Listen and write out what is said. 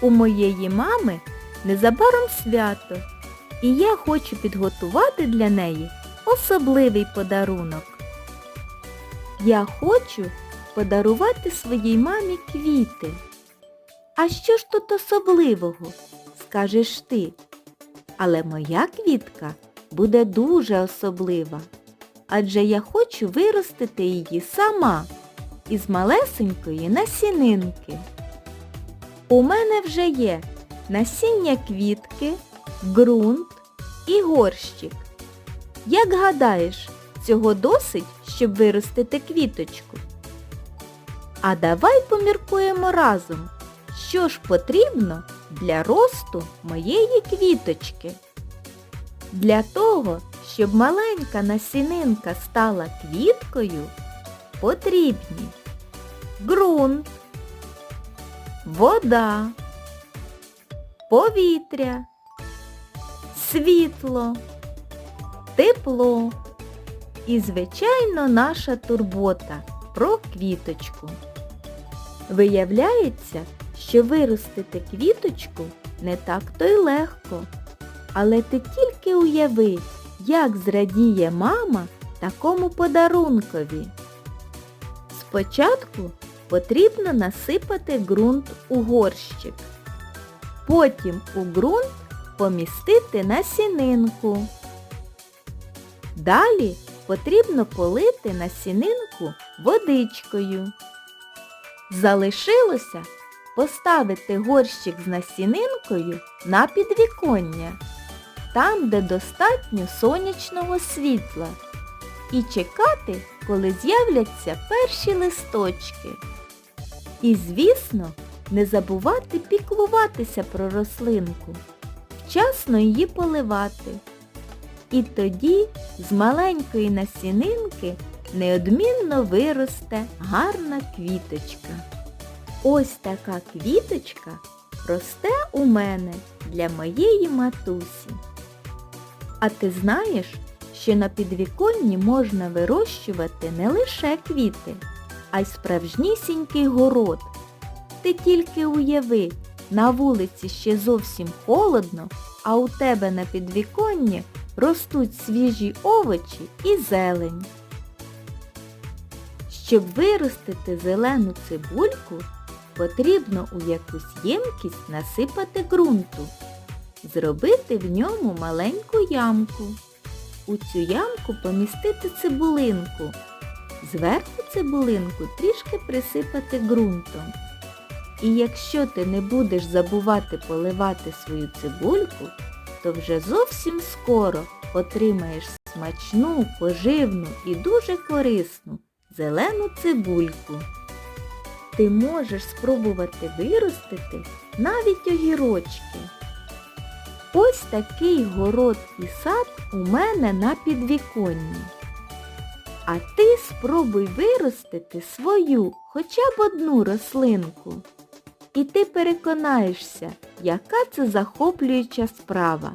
У моєї мами незабаром свято, і я хочу підготувати для неї особливий подарунок. Я хочу подарувати своїй мамі квіти. А що ж тут особливого, скажеш ти? Але моя квітка буде дуже особлива, адже я хочу виростити її сама із малесенької насінинки. У мене вже є насіння квітки, ґрунт і горщик. Як гадаєш, цього досить, щоб виростити квіточку? А давай поміркуємо разом, що ж потрібно для росту моєї квіточки. Для того, щоб маленька насінинка стала квіткою, потрібні ґрунт, вода, повітря, світло, тепло і, звичайно, наша турбота про квіточку. Виявляється, що виростити квіточку не так то й легко. Але ти тільки уяви, як зрадіє мама такому подарункові. Спочатку потрібно насипати ґрунт у горщик. Потім у ґрунт помістити насінинку. Далі потрібно полити насінинку водичкою. Залишилося поставити горщик з насінинкою на підвіконня, там, де достатньо сонячного світла, і чекати, коли з'являться перші листочки. І, звісно, не забувати піклуватися про рослинку, вчасно її поливати. І тоді з маленької насінинки неодмінно виросте гарна квіточка. Ось така квіточка росте у мене для моєї матусі. А ти знаєш, що на підвіконні можна вирощувати не лише квіти, а й справжнісінький город. Ти тільки уяви, на вулиці ще зовсім холодно, а у тебе на підвіконні ростуть свіжі овочі і зелень. Щоб виростити зелену цибульку, потрібно у якусь ємкість насипати ґрунту, зробити в ньому маленьку ямку. У цю ямку помістити цибулинку. Зверху цибулинку трішки присипати ґрунтом. І якщо ти не будеш забувати поливати свою цибульку, то вже зовсім скоро отримаєш смачну, поживну і дуже корисну зелену цибульку. Ти можеш спробувати виростити навіть огірочки. Ось такий город і сад у мене на підвіконні. А ти спробуй виростити свою хоча б одну рослинку. І ти переконаєшся, яка це захоплююча справа.